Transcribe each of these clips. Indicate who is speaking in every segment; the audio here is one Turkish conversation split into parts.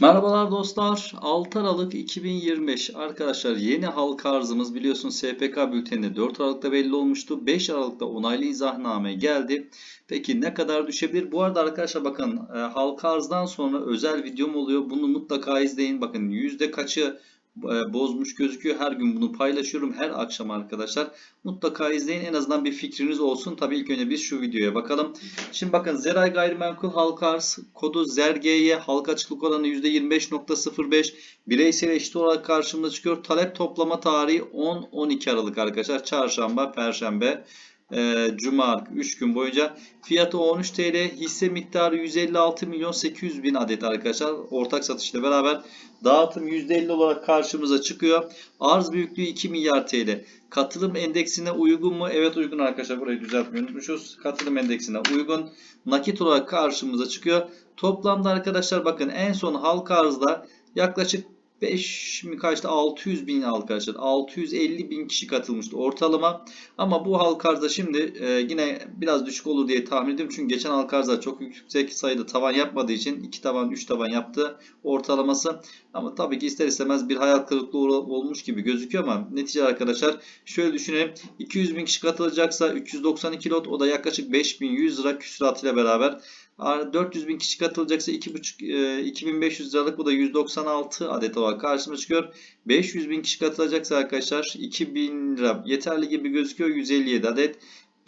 Speaker 1: Merhabalar dostlar. 6 Aralık 2025 arkadaşlar yeni halka arzımız biliyorsun SPK bülteninde 4 Aralık'ta belli olmuştu. 5 Aralık'ta onaylı izahname geldi. Peki ne kadar düşebilir? Bu arada arkadaşlar bakın e, halka arzdan sonra özel videom oluyor. Bunu mutlaka izleyin. Bakın yüzde kaçı bozmuş gözüküyor. Her gün bunu paylaşıyorum. Her akşam arkadaşlar. Mutlaka izleyin. En azından bir fikriniz olsun. Tabii ilk önce biz şu videoya bakalım. Şimdi bakın Zeray Gayrimenkul halka arz kodu ZERGY halka açıklık oranı %25.05 bireysel eşit olarak karşımıza çıkıyor. Talep toplama tarihi 10-12 Aralık arkadaşlar. Çarşamba, Perşembe, e, Cuma 3 gün boyunca. Fiyatı 13 TL. Hisse miktarı 156 milyon 800 bin adet arkadaşlar. Ortak satışla beraber dağıtım %50 olarak karşımıza çıkıyor. Arz büyüklüğü 2 milyar TL. Katılım endeksine uygun mu? Evet uygun arkadaşlar. Burayı düzeltmeyi unutmuşuz. Katılım endeksine uygun. Nakit olarak karşımıza çıkıyor. Toplamda arkadaşlar bakın en son halka arzda yaklaşık 5 mi kaçtı? 600 bin arkadaşlar 650 bin kişi katılmıştı ortalama. Ama bu halka arzda şimdi e, yine biraz düşük olur diye tahmin ediyorum. Çünkü geçen halka arzda çok yüksek sayıda tavan yapmadığı için 2 tavan 3 tavan yaptı ortalaması. Ama tabii ki ister istemez bir hayal kırıklığı olmuş gibi gözüküyor ama netice arkadaşlar şöyle düşünelim. 200 bin kişi katılacaksa 392 lot o da yaklaşık 5100 lira küsuratıyla beraber 400 bin kişi katılacaksa 2,5 2500 liralık bu da 196 adet olarak karşımıza çıkıyor. 500 bin kişi katılacaksa arkadaşlar 2000 lira yeterli gibi gözüküyor. 157 adet.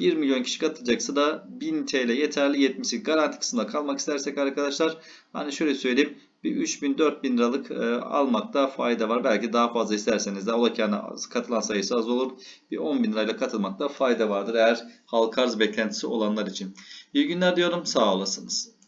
Speaker 1: 1 milyon kişi katılacaksa da 1000 TL yeterli 70'lik garanti kısmında kalmak istersek arkadaşlar hani şöyle söyleyeyim bir 3000 4000 liralık e, almakta fayda var. Belki daha fazla isterseniz de ola ki yani katılan sayısı az olur. Bir 10 bin lirayla katılmakta fayda vardır eğer halka arz beklentisi olanlar için. İyi günler diyorum. Sağ olasınız.